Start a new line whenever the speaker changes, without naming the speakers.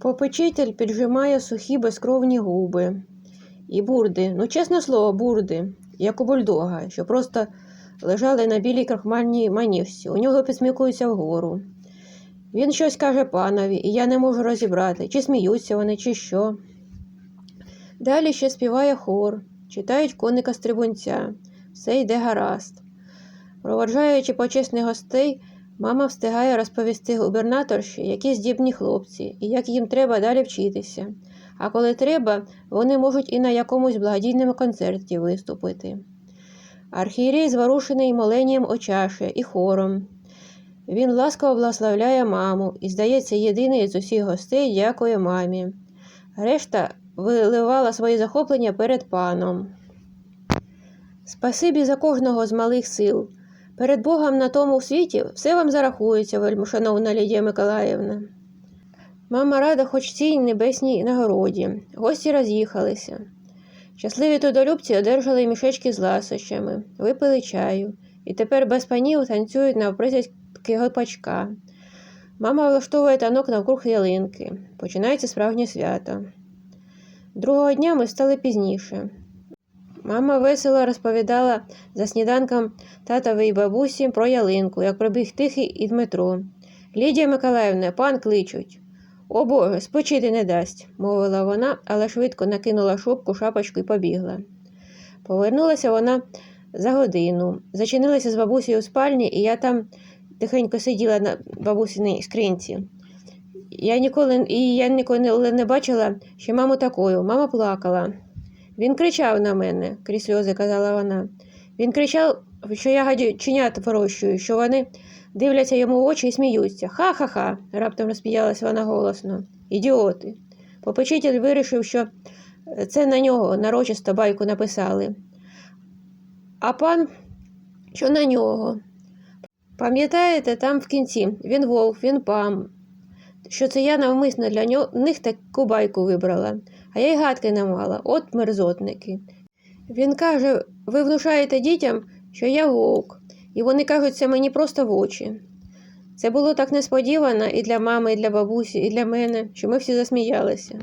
Попечитель піджимає сухі безкровні губи. І бурди, ну чесне слово, бурди, як у бульдога, що просто лежали на білій крахмальній манівці. У нього підсмікуються вгору. Він щось каже панові, і я не можу розібрати, чи сміються вони, чи що. Далі ще співає хор, читають коника стрибунця. Все йде гаразд. Проводжаючи почесних гостей, мама встигає розповісти губернаторші, які здібні хлопці, і як їм треба далі вчитися. А коли треба, вони можуть і на якомусь благодійному концерті виступити. Архієрей зворушений моленням очаше і хором. Він ласкаво благословляє маму і, здається, єдиний з усіх гостей дякує мамі. Решта виливала свої захоплення перед паном. Спасибі за кожного з малих сил. Перед Богом на тому світі все вам зарахується, вельмишановна Лідія Миколаївна. Мама рада хоч цій небесній нагороді. Гості роз'їхалися. Щасливі трудолюбці одержали мішечки з ласощами, випили чаю, і тепер без панів танцюють навприсядки гопачка. Мама влаштовує танок навкруг ялинки. Починається справжнє свято. Другого дня ми стали пізніше. Мама весело розповідала за сніданком татовій бабусі про ялинку, як пробіг тихий і Дмитро. Лідія Миколаївна, пан кличуть. О Боже, спочити не дасть, мовила вона, але швидко накинула шубку, шапочку і побігла. Повернулася вона за годину, зачинилася з бабусею у спальні, і я там тихенько сиділа на бабусиній скринці. Я ніколи, і я ніколи не бачила ще маму такою. Мама плакала. Він кричав на мене, крізь сльози казала вона. Він кричав, що я гадюченят вирощую, що вони дивляться йому в очі і сміються. Ха-ха-ха, раптом розпіялася вона голосно. Ідіоти. Попечитель вирішив, що це на нього нарочисто байку написали. А пан, що на нього. Пам'ятаєте, там в кінці він вовк, він пам. Що це я навмисно для них таку байку вибрала, а я й гадки не мала, от мерзотники. Він каже: ви внушаєте дітям, що я вовк, і вони кажуть це мені просто в очі. Це було так несподівано і для мами, і для бабусі, і для мене, що ми всі засміялися.